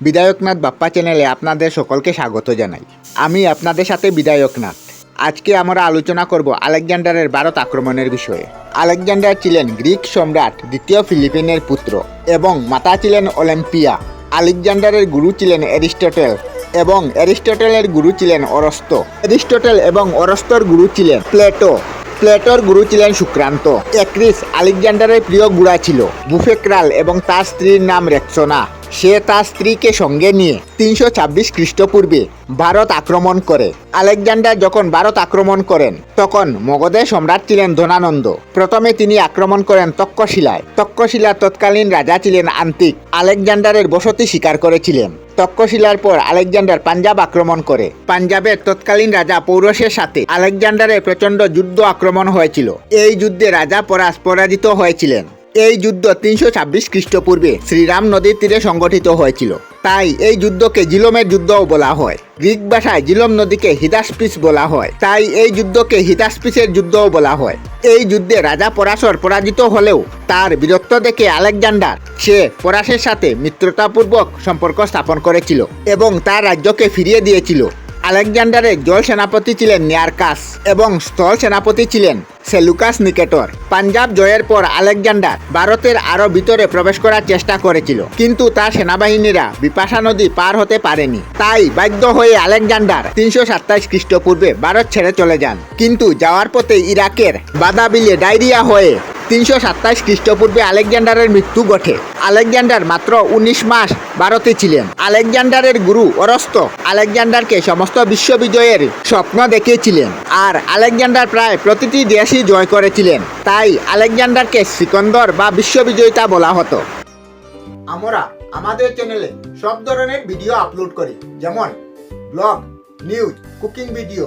বিধায়কনাথ বাপ্পা চ্যানেলে আপনাদের সকলকে স্বাগত জানাই। আমি আপনাদের সাথে বিধায়কনাথ। আজকে আমরা আলোচনা করব আলেকজান্ডারের ভারত আক্রমণের বিষয়ে। আলেকজান্ডার ছিলেন গ্রিক সম্রাট, দ্বিতীয় ফিলিপিনের পুত্র এবং মাতা ছিলেন অলিম্পিয়া। আলেকজান্ডারের গুরু ছিলেন অ্যারিস্টটেল এবং অ্যারিস্টটেলের গুরু ছিলেন অরস্ত। অ্যারিস্টটেল এবং অরস্তর গুরু ছিলেন প্লেটো। প্লেটোর গুরু ছিলেন সুক্রান্ত। একরিস আলেকজান্ডারের প্রিয় গুড়া ছিল বুফেক্রাল এবং তার স্ত্রীর নাম রেক্সোনা। সে তার স্ত্রীকে সঙ্গে নিয়ে তিনশো ছাব্বিশ খ্রিস্টপূর্বে ভারত আক্রমণ করে। আলেকজান্ডার যখন ভারত আক্রমণ করেন, তখন মগধের সম্রাট ছিলেন ধনানন্দ। প্রথমে তিনি আক্রমণ করেন তক্ষশিলায়। তক্ষশিলা তৎকালীন রাজা ছিলেন আন্তিক। আলেকজান্ডারের বসতি স্বীকার করেছিলেন। তক্ষশিলার পর আলেকজান্ডার পাঞ্জাব আক্রমণ করে। পাঞ্জাবের তৎকালীন রাজা পৌরসের সাথে আলেকজান্ডারের প্রচণ্ড যুদ্ধ আক্রমণ হয়েছিল। এই যুদ্ধে রাজা পরাস পরাজিত হয়েছিলেন। এই যুদ্ধ তিনশো ছাব্বিশ খ্রিস্টপূর্বে শ্রীরাম নদীর তীরে সংগঠিত হয়েছিল। তাই এই যুদ্ধকে জিলমের যুদ্ধও বলা হয়। গ্রিক ভাষায় জিলম নদীকে হিদাসপিস বলা হয়। তাই এই যুদ্ধকে হিদাসপিসের যুদ্ধও বলা হয়। এই যুদ্ধে রাজা পরাশর পরাজিত হলেও তার বীরত্ব দেখে আলেকজান্ডার সে পরাশের সাথে মিত্রতাপূর্বক সম্পর্ক স্থাপন করেছিল এবং তার রাজ্যকে ফিরিয়ে দিয়েছিল। আলেকজান্ডারের জল সেনাপতি ছিলেন নিয়ারকাস এবং স্থল সেনাপতি ছিলেন সেলুকাস নিকেটর। পাঞ্জাব জয়ের পর আলেকজান্ডার ভারতের আরও ভিতরে প্রবেশ করার চেষ্টা করেছিল, কিন্তু তার সেনাবাহিনীরা বিপাশা নদী পার হতে পারেনি। তাই বাধ্য হয়ে আলেকজান্ডার তিনশো সাতাইশ খ্রিস্টপূর্বে ভারত ছেড়ে চলে যান। কিন্তু যাওয়ার পথে ইরাকের বাদাবিলে ডায়রিয়া হয়ে তিনশো সাতাইশ খ্রিস্টপূর্বে আলেকজান্ডারের মৃত্যু ঘটে। আলেকজান্ডার মাত্র উনিশ মাস ভারতে ছিলেন। আলেকজান্ডারের গুরু অরস্ত আলেকজান্ডারকে সমস্ত বিশ্ব বিজয়ের স্বপ্ন দেখিয়েছিলেন আর আলেকজান্ডার প্রায় প্রতিটি দেশই জয় করেছিলেন। তাই আলেকজান্ডারকে সিকন্দর বা বিশ্ববিজয়িতা বলা হতো। আমরা আমাদের চ্যানেলে সব ধরনের ভিডিও আপলোড করি, যেমন ব্লগ, নিউজ, কুকিং ভিডিও